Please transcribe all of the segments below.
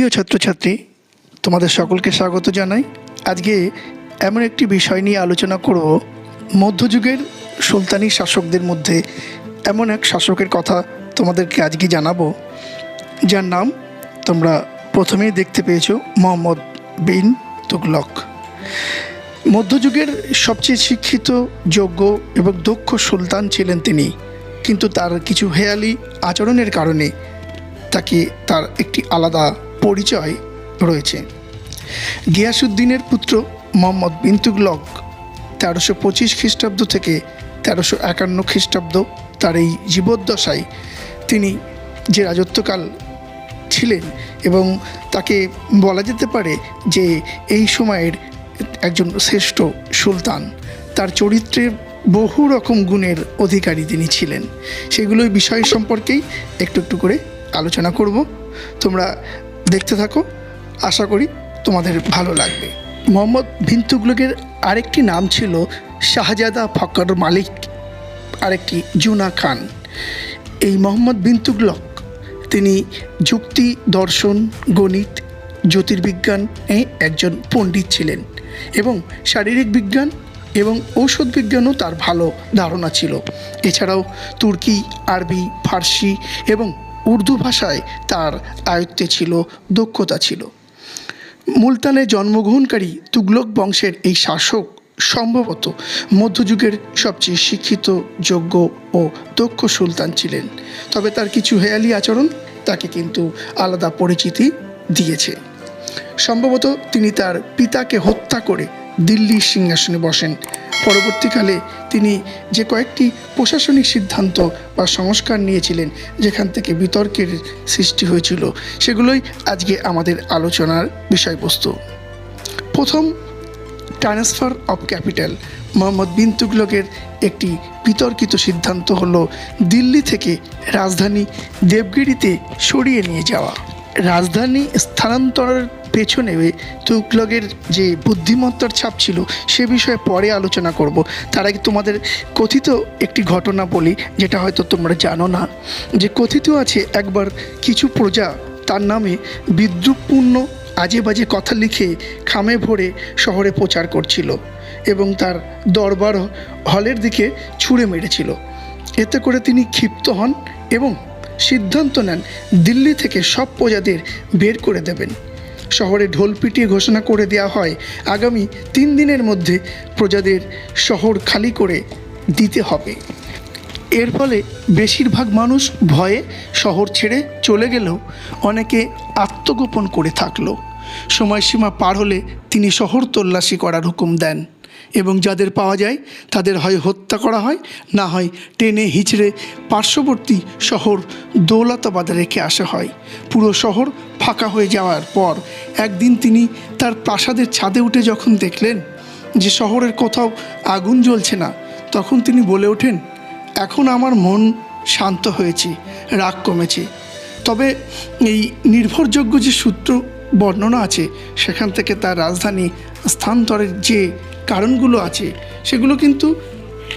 প্রিয় ছাত্রছাত্রী, তোমাদের সকলকে স্বাগত জানাই। আজকে এমন একটি বিষয় নিয়ে আলোচনা করব। মধ্যযুগের সুলতানি শাসকদের মধ্যে এমন এক শাসকের কথা তোমাদেরকে আজকে জানাব, যার নাম তোমরা প্রথমেই দেখতে পেয়েছ, মোহাম্মদ বিন তুগলক। মধ্যযুগের সবচেয়ে শিক্ষিত, যোগ্য এবং দক্ষ সুলতান ছিলেন তিনি, কিন্তু তার কিছু হেয়ালি আচরণের কারণে তাকে তার একটি আলাদা পরিচয় রয়েছে। গিয়াসুদ্দিনের পুত্র মোহাম্মদ বিন তুগলক তেরোশো পঁচিশ খ্রিস্টাব্দ থেকে তেরোশো একান্ন খ্রিস্টাব্দ তার এই জীবদ্দশায় তিনি যে রাজত্বকাল ছিলেন এবং তাকে বলা যেতে পারে যে এই সময়ের একজন শ্রেষ্ঠ সুলতান, তার চরিত্রের বহু রকম গুণের অধিকারী তিনি ছিলেন। সেগুলোই বিষয় সম্পর্কেই একটু একটু করে আলোচনা করব। তোমরা দেখতে থাকো। আশা করি তোমাদের ভালো লাগবে। মোহাম্মদ বিন তুগলকের আরেকটি নাম ছিল শাহজাদা ফকর মালিক, আরেকটি জুনা খান। এই মোহাম্মদ বিন তুগলক তিনি যুক্তি, দর্শন, গণিত, জ্যোতির্বিজ্ঞান এ একজন পণ্ডিত ছিলেন এবং শারীরিক বিজ্ঞান এবং ঔষধ বিজ্ঞানও তার ভালো ধারণা ছিল। এছাড়াও তুর্কি, আরবি, ফার্সি এবং উর্দু ভাষায় তার আয়ত্তে ছিল, দক্ষতা ছিল। মুলতানে জন্মগ্রহণকারী তুগলক বংশের এই শাসক সম্ভবত মধ্যযুগের সবচেয়ে শিক্ষিত, যোগ্য ও দক্ষ সুলতান ছিলেন। তবে তার কিছু হেয়ালি আচরণ তাকে কিন্তু আলাদা পরিচিতি দিয়েছে। সম্ভবত তিনি তার পিতাকে হত্যা করে দিল্লির সিংহাসনে বসেন। পরবর্তীকালে তিনি যে কয়েকটি প্রশাসনিক সিদ্ধান্ত বা সংস্কার নিয়েছিলেন, যেখান থেকে বিতর্কের সৃষ্টি হয়েছিল, সেগুলোই আজকে আমাদের আলোচনার বিষয়বস্তু। প্রথম, transfer of capital. Mohammad bin তুগলকের একটি বিতর্কিত সিদ্ধান্ত হলো দিল্লি থেকে রাজধানী দেবগিরিতে সরিয়ে নিয়ে যাওয়া। রাজধানী স্থানান্তরের পেছনে তুগলকের যে বুদ্ধিমত্তার ছাপ ছিল, সে বিষয়ে পরে আলোচনা করব। তার আগে তোমাদের কথিত একটি ঘটনা বলি, যেটা হয়তো তোমরা জানো না। যে কথিত আছে, একবার কিছু প্রজা তার নামে বিদ্রুপপূর্ণ আজে বাজে কথা লিখে খামে ভরে শহরে প্রচার করছিল এবং তার দরবার হলের দিকে ছুঁড়ে মেরেছিল। এতে করে তিনি ক্ষিপ্ত হন এবং সিদ্ধান্ত নেন দিল্লি থেকে সব প্রজাদের বের করে দেবেন। শহরে ঢোল পিটিয়ে ঘোষণা করে দেওয়া হয়, আগামী তিন দিনের মধ্যে প্রজাদের শহর খালি করে দিতে হবে। এর ফলে বেশিরভাগ মানুষ ভয়ে শহর ছেড়ে চলে গেলেও অনেকে আত্মগোপন করে থাকল। সময়সীমা পার হলে তিনি শহর তল্লাশি করার হুকুম দেন। এবং যাদের পাওয়া যায়, তাদের হয় হত্যা করা হয়, না হয় টেনে হিচড়ে পার্শ্ববর্তী শহর দৌলতাবাদে রেখে আসা হয়। পুরো শহর ফাঁকা হয়ে যাওয়ার পর একদিন তিনি তার প্রাসাদের ছাদে উঠে যখন দেখলেন যে শহরের কোথাও আগুন জ্বলছে না, তখন তিনি বলে ওঠেন, এখন আমার মন শান্ত হয়েছে, রাগ কমেছে। তবে এই নির্ভরযোগ্য যে সূত্র বর্ণনা আছে, সেখান থেকে তার রাজধানী স্থানান্তরের যে কারণগুলো আছে, সেগুলো কিন্তু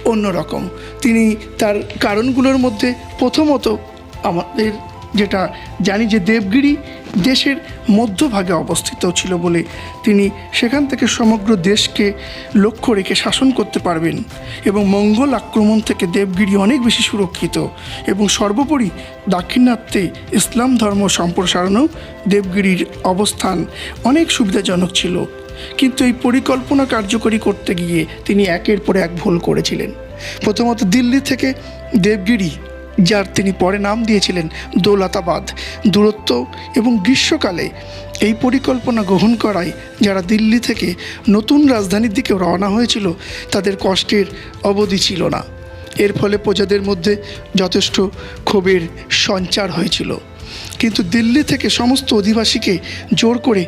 অন্যরকম তিনি তার কারণগুলোর মধ্যে প্রথমত আমাদের যেটা জানি যে দেবগিরি দেশের মধ্যভাগে অবস্থিত ছিল বলে তিনি সেখান থেকে সমগ্র দেশকে লক্ষ্য রেখে শাসন করতে পারবেন এবং মঙ্গল আক্রমণ থেকে দেবগিরি অনেক বেশি সুরক্ষিত এবং সর্বোপরি দাক্ষিণাত্যে ইসলাম ধর্ম সম্প্রসারণেও দেবগিরির অবস্থান অনেক সুবিধাজনক ছিল। কিন্তু এই পরিকল্পনা কার্যকরী করতে গিয়ে তিনি একের পর এক ভুল করেছিলেন। প্রথমত দিল্লি থেকে দেবগিরি, যার তিনি পরে নাম দিয়েছিলেন দৌলতাবাদ, দূরত্ব এবং গ্রীষ্মকালে এই পরিকল্পনা গ্রহণ করায় যারা দিল্লি থেকে নতুন রাজধানীর দিকে রওনা হয়েছিল, তাদের কষ্টের অবধি ছিল না। এর ফলে প্রজাদের মধ্যে যথেষ্ট ক্ষোভের সঞ্চার হয়েছিল। কিন্তু দিল্লি থেকে সমস্ত অধিবাসীকে জোর করে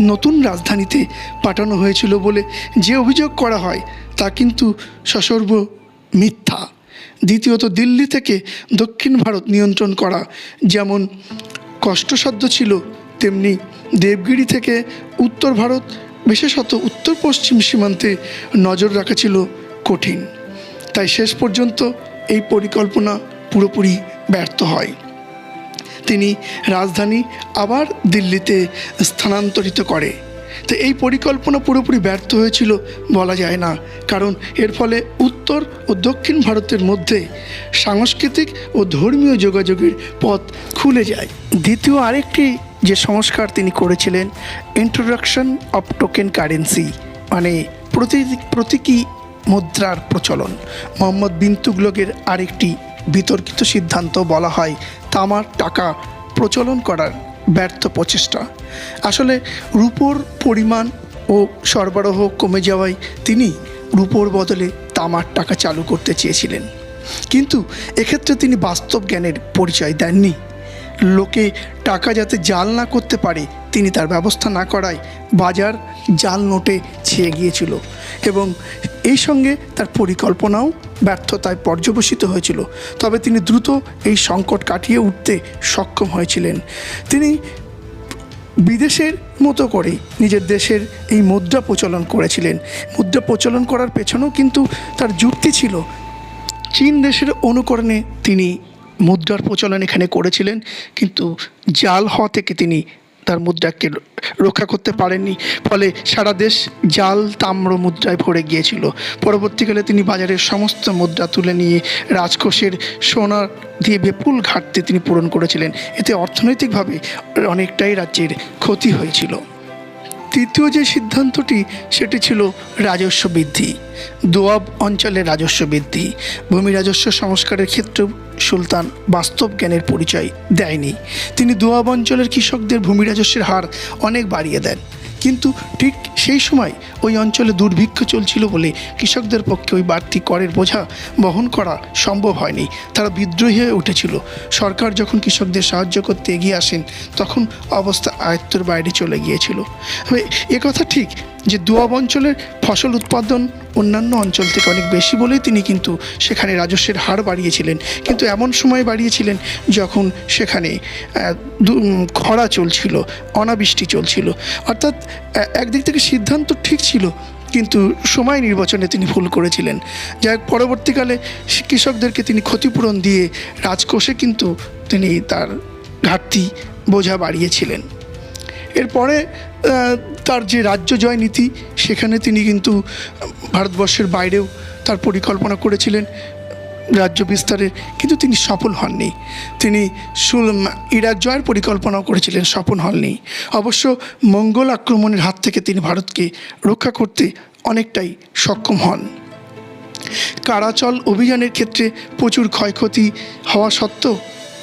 নতুন রাজধানীতে পাঠানো হয়েছিল বলে যে অভিযোগ করা হয়, তা কিন্তু সসর্ব মিথ্যা। দ্বিতীয়ত, দিল্লি থেকে দক্ষিণ ভারত নিয়ন্ত্রণ করা যেমন কষ্টসাধ্য ছিল, তেমনি দেবগিরি থেকে উত্তর ভারত, বিশেষত উত্তর পশ্চিম সীমান্তে নজর রাখা ছিল কঠিন। তাই শেষ পর্যন্ত এই পরিকল্পনা পুরোপুরি ব্যর্থ হয়। তিনি রাজধানী আবার দিল্লিতে স্থানান্তরিত করে। তো এই পরিকল্পনা পুরোপুরি ব্যর্থ হয়েছিল বলা যায় না, কারণ এর ফলে উত্তর ও দক্ষিণ ভারতের মধ্যে সাংস্কৃতিক ও ধর্মীয় যোগাযোগের পথ খুলে যায়। দ্বিতীয় আরেকটি যে সংস্কার তিনি করেছিলেন ইন্ট্রোডাকশন অফ টোকেন কারেন্সি মানে প্রতি, প্রতীকী মুদ্রার প্রচলন। মোহাম্মদ বিন তুগলকের আরেকটি বিতর্কিত সিদ্ধান্ত বলা হয় তামার টাকা প্রচলন করার ব্যর্থ প্রচেষ্টা। আসলে রূপোর পরিমাণ ও সরবরাহ কমে যাওয়ায় তিনি রূপোর বদলে তামার টাকা চালু করতে চেয়েছিলেন। কিন্তু এক্ষেত্রে তিনি বাস্তব জ্ঞানের পরিচয় দেননি। লোকে টাকা যাতে জাল না করতে পারে, তিনি তার ব্যবস্থা না করায় বাজার জাল নোটে ছেয়ে গিয়েছিল এবং এই সঙ্গে তার পরিকল্পনাও ব্যর্থতায় পর্যবসিত হয়েছিল। তবে তিনি দ্রুত এই সংকট কাটিয়ে উঠতে সক্ষম হয়েছিলেন। তিনি বিদেশের মতো করে নিজের দেশের এই মুদ্রা প্রচলন করেছিলেন। মুদ্রা প্রচলন করার পেছনেও কিন্তু তার যুক্তি ছিল। চীন দেশের অনুকরণে তিনি মুদ্রার প্রচলন এখানে করেছিলেন, কিন্তু জাল হওয়া থেকে তিনি তার মুদ্রাকে রক্ষা করতে পারেননি। ফলে সারা দেশ জাল তাম্র মুদ্রায় ভরে গিয়েছিল। পরবর্তীকালে তিনি বাজারের সমস্ত মুদ্রা তুলে নিয়ে রাজকোষের সোনা দিয়ে বিপুল ঘাটতি তিনি পূরণ করেছিলেন। এতে অর্থনৈতিকভাবে অনেকটাই রাজ্যের ক্ষতি হয়েছিল। তৃতীয় যে সিদ্ধান্তটি, সেটি ছিল রাজস্ব বৃদ্ধি। দোয়াব অঞ্চলে রাজস্ব বৃদ্ধি। ভূমি রাজস্ব সংস্কারের ক্ষেত্রেও সুলতান বাস্তব জ্ঞানের পরিচয় দেয়নি। তিনি দোয়াব অঞ্চলের কৃষকদের ভূমি রাজস্বের হার অনেক বাড়িয়ে দেন। কিন্তু ঠিক সেই সময় ওই অঞ্চলে দুর্ভিক্ষ চলছিল বলে কৃষকদের পক্ষে ওই বাড়তি করের বোঝা বহন করা সম্ভব হয়নি। তারা বিদ্রোহী হয়ে উঠেছিল। সরকার যখন কৃষকদের সাহায্য করতে এগিয়ে আসেন, তখন অবস্থা আয়ত্তর বাইরে চলে গিয়েছিল। কথা ঠিক যে দোয়াব অঞ্চলের ফসল উৎপাদন অন্যান্য অঞ্চল থেকে অনেক বেশি বলেই তিনি কিন্তু সেখানে রাজস্বের হার বাড়িয়েছিলেন। কিন্তু এমন সময় বাড়িয়েছিলেন যখন সেখানে খরা চলছিল, অনাবৃষ্টি চলছিল। অর্থাৎ একদিক থেকে সিদ্ধান্ত ঠিক ছিল, কিন্তু সময় নির্বাচনে তিনি ভুল করেছিলেন। যাই হোক, পরবর্তীকালে কৃষকদেরকে তিনি ক্ষতিপূরণ দিয়ে রাজকোষে কিন্তু তিনি তার ঘাটতি বোঝা বাড়িয়েছিলেন। এরপরে তার যে রাজ্য জয় নীতি, সেখানে তিনি কিন্তু ভারতবর্ষের বাইরেও তার পরিকল্পনা করেছিলেন রাজ্য বিস্তারের কিন্তু তিনি সফল হননি। তিনি ইরাক জয়ের পরিকল্পনাও করেছিলেন, সফল হননি। অবশ্য মঙ্গল আক্রমণের হাত থেকে তিনি ভারতকে রক্ষা করতে অনেকটাই সক্ষম হন। কারাচল অভিযানের ক্ষেত্রে প্রচুর ক্ষয়ক্ষতি হওয়া সত্ত্বেও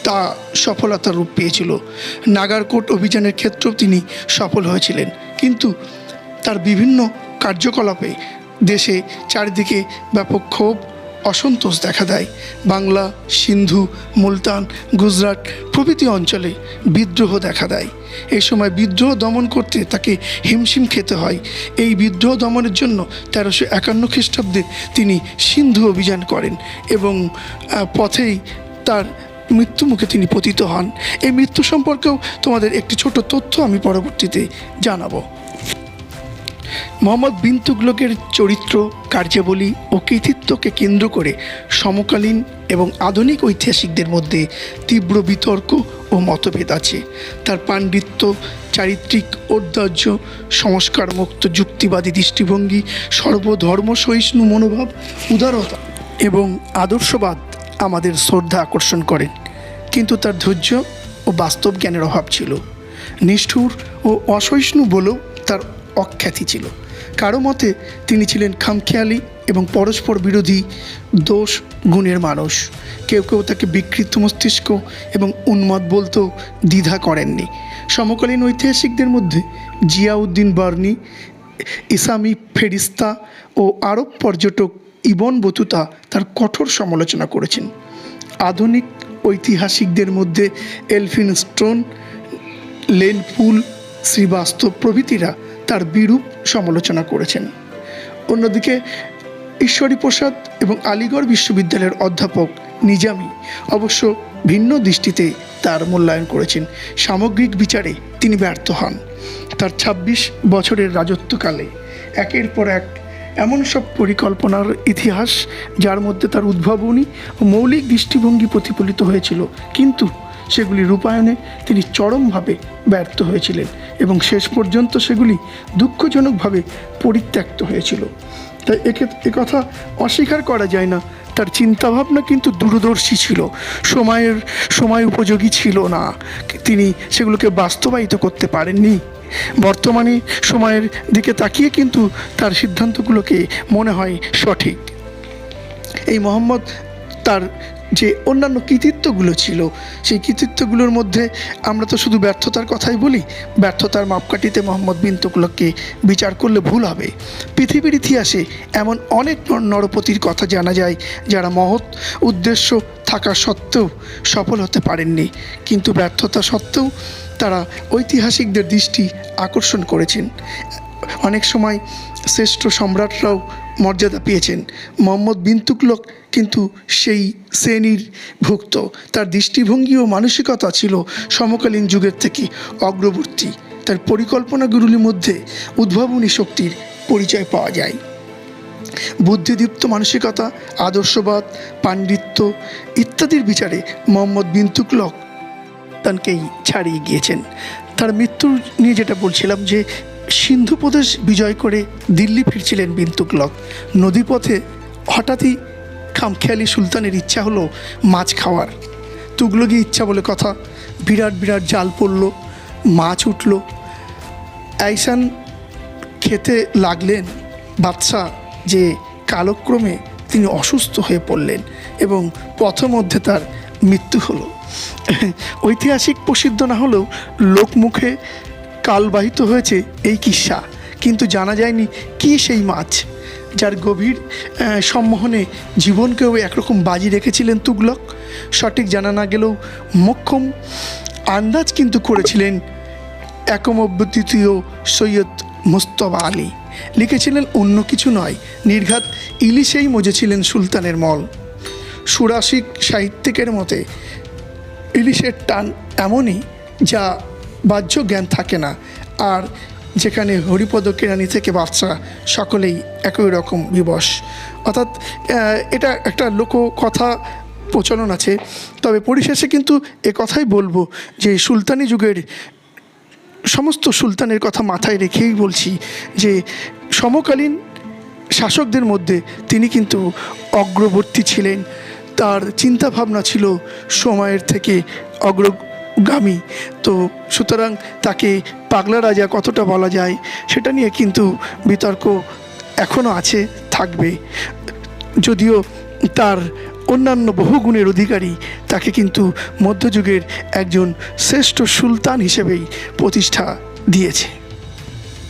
তা সফলতার রূপ পেয়েছিল। নাগারকোট অভিযানের ক্ষেত্রেও তিনি সফল হয়েছিলেন। কিন্তু তার বিভিন্ন কার্যকলাপে দেশে চারিদিকে ব্যাপক ক্ষোভ, অসন্তোষ দেখা দেয়। বাংলা, সিন্ধু, মুলতান, গুজরাট প্রভৃতি অঞ্চলে বিদ্রোহ দেখা দেয়। এই সময় বিদ্রোহ দমন করতে তাকে হিমশিম খেতে হয়। এই বিদ্রোহ দমনের জন্য তেরোশো একান্ন খ্রিস্টাব্দে তিনি সিন্ধু অভিযান করেন এবং পথেই তার মৃত্যুমুখে তিনি পতিত হন। এই মৃত্যু সম্পর্কেও তোমাদের একটি ছোট তথ্য আমি পরবর্তীতে জানাব। মোহাম্মদ বিন তুগলকের চরিত্র, কার্যাবলী ও কৃতিত্বকে কেন্দ্র করে সমকালীন এবং আধুনিক ঐতিহাসিকদের মধ্যে তীব্র বিতর্ক ও মতভেদ আছে। তার পাণ্ডিত্য, চারিত্রিক ঔদার্য, সংস্কারমুক্ত যুক্তিবাদী দৃষ্টিভঙ্গি সর্বধর্ম সহিষ্ণু মনোভাব, উদারতা এবং আদর্শবাদ আমাদের শ্রদ্ধা আকর্ষণ করেন কিন্তু তার ধৈর্য ও বাস্তব জ্ঞানের অভাব ছিল। নিষ্ঠুর ও অসহিষ্ণু বলেও তার অখ্যাতি ছিল। কারও মতে তিনি ছিলেন খামখেয়ালি এবং পরস্পর বিরোধী দোষ গুণের মানুষ। কেউ কেউ তাকে বিকৃত মস্তিষ্ক এবং উন্মাদ বলতেও দ্বিধা করেননি। সমকালীন ঐতিহাসিকদের মধ্যে জিয়াউদ্দিন বার্নি, ইসামি ফেরিস্তা ও আরব পর্যটক ইবন বতুতা তার কঠোর সমালোচনা করেছেন। আধুনিক ঐতিহাসিকদের মধ্যে এলফিন স্টোন লেনপুল শ্রীবাস্তব প্রভৃতিরা তার বিরূপ সমালোচনা করেছেন। অন্যদিকে ঈশ্বরী প্রসাদ এবং আলিগড় বিশ্ববিদ্যালয়ের অধ্যাপক নিজামি অবশ্য ভিন্ন দৃষ্টিতে তার মূল্যায়ন করেছেন। সামগ্রিক বিচারে তিনি ব্যর্থ হন। তার ২৬ বছরের রাজত্বকালে একের পর এক এমন সব পরিকল্পনার ইতিহাস যার মধ্যে তার উদ্ভাবনী ও মৌলিক দৃষ্টিভঙ্গি প্রতিফলিত হয়েছিল। কিন্তু সেগুলি রূপায়ণে তিনি চরমভাবে ব্যর্থ হয়েছিলেন এবং শেষ পর্যন্ত সেগুলি দুঃখজনকভাবে পরিত্যক্ত হয়েছিল। তাই একে কথা অস্বীকার করা যায় না। তার চিন্তাভাবনা কিন্তু দূরদর্শী ছিল। সময়ের, সময় উপযোগী ছিল না। তিনি সেগুলোকে বাস্তবায়িত করতে পারেননি। বর্তমানে সময়ের দিকে তাকিয়ে কিন্তু তার সিদ্ধান্তগুলোকে মনে হয় সঠিক। এই মোহাম্মদ তার যে অন্যান্য কৃতিত্বগুলো ছিল, সেই কৃতিত্বগুলোর মধ্যে আমরা তো শুধু ব্যর্থতার কথাই বলি। ব্যর্থতার মাপকাঠিতে মোহাম্মদ বিন তুগলককে বিচার করলে ভুল হবে। পৃথিবীর ইতিহাসে এমন অনেক নরপতির কথা জানা যায়, যারা মহৎ উদ্দেশ্য থাকা সত্ত্বেও সফল হতে পারেননি। কিন্তু ব্যর্থতা সত্ত্বেও তারা ঐতিহাসিকদের দৃষ্টি আকর্ষণ করেছেন। অনেক সময় শ্রেষ্ঠ সম্রাটরাও মর্যাদা পেয়েছেন। মোহাম্মদ বিন তুগলক কিন্তু সেই শ্রেণির ভুক্ত। তার দৃষ্টিভঙ্গি ও মানসিকতা ছিল সমকালীন যুগের থেকে অগ্রবর্তী। তার পরিকল্পনাগুলির মধ্যে উদ্ভাবনী শক্তির পরিচয় পাওয়া যায়। বুদ্ধিদীপ্ত মানসিকতা, আদর্শবাদ, পাণ্ডিত্য ইত্যাদির বিচারে মোহাম্মদ বিন তুগলক তানকেই ছাড়িয়ে গিয়েছেন। তার মৃত্যু নিয়ে যেটা বলছিলাম যে, সিন্ধু প্রদেশ বিজয় করে দিল্লি ফিরছিলেন বিন তুগলক। নদীপথে হঠাৎই খামখেয়ালি সুলতানের ইচ্ছা হলো মাছ খাওয়ার। তুগলকি ইচ্ছা বলে কথা। বিরাট বিরাট জাল পড়ল, মাছ উঠল। আইসান খেতে লাগলেন বাদশাহ যে কালক্রমে তিনি অসুস্থ হয়ে পড়লেন এবং পথমধ্যে তার মৃত্যু হলো। ঐতিহাসিক প্রসিদ্ধ না হলেও লোকমুখে কালবাহিত হয়েছে এই কিস্সা কিন্তু জানা যায়নি কি সেই মাছ। যার গভীর সম্মোহনে জীবনকেও একরকম বাজি রেখেছিলেন তুগলক। সঠিক জানা না গেলেও মোক্ষম আন্দাজ কিন্তু করেছিলেন একমদ্বিতীয় সৈয়দ মুস্তফা আলী। লিখেছিলেন অন্য কিছু নয়, নির্ঘাত ইলিশেই মজেছিলেন সুলতানের মল। সুরাসিক সাহিত্যিকের মতে, ইলিশের টান এমনই যা বাহ্য জ্ঞান থাকে না, আর যেখানে হরিপদ কেরানি থেকে বাচ্চা সকলেই একই রকম বিবশ। অর্থাৎ এটা একটা লোককথা প্রচলন আছে। তবে পরিশেষে কিন্তু এ কথাই বলব যে সুলতানি যুগের সমস্ত সুলতানের কথা মাথায় রেখেই বলছি যে সমকালীন শাসকদের মধ্যে তিনি কিন্তু অগ্রবর্তী ছিলেন। তার চিন্তাভাবনা ছিল সময়ের থেকে অগ্রগামী তো সুতরাং তাকে পাগলা রাজা কতটা বলা যায়, সেটা নিয়ে কিন্তু বিতর্ক এখনও আছে, থাকবে। যদিও তার অন্যান্য বহু গুণের অধিকারী তাকে কিন্তু মধ্যযুগের একজন শ্রেষ্ঠ সুলতান হিসেবেই প্রতিষ্ঠা দিয়েছে।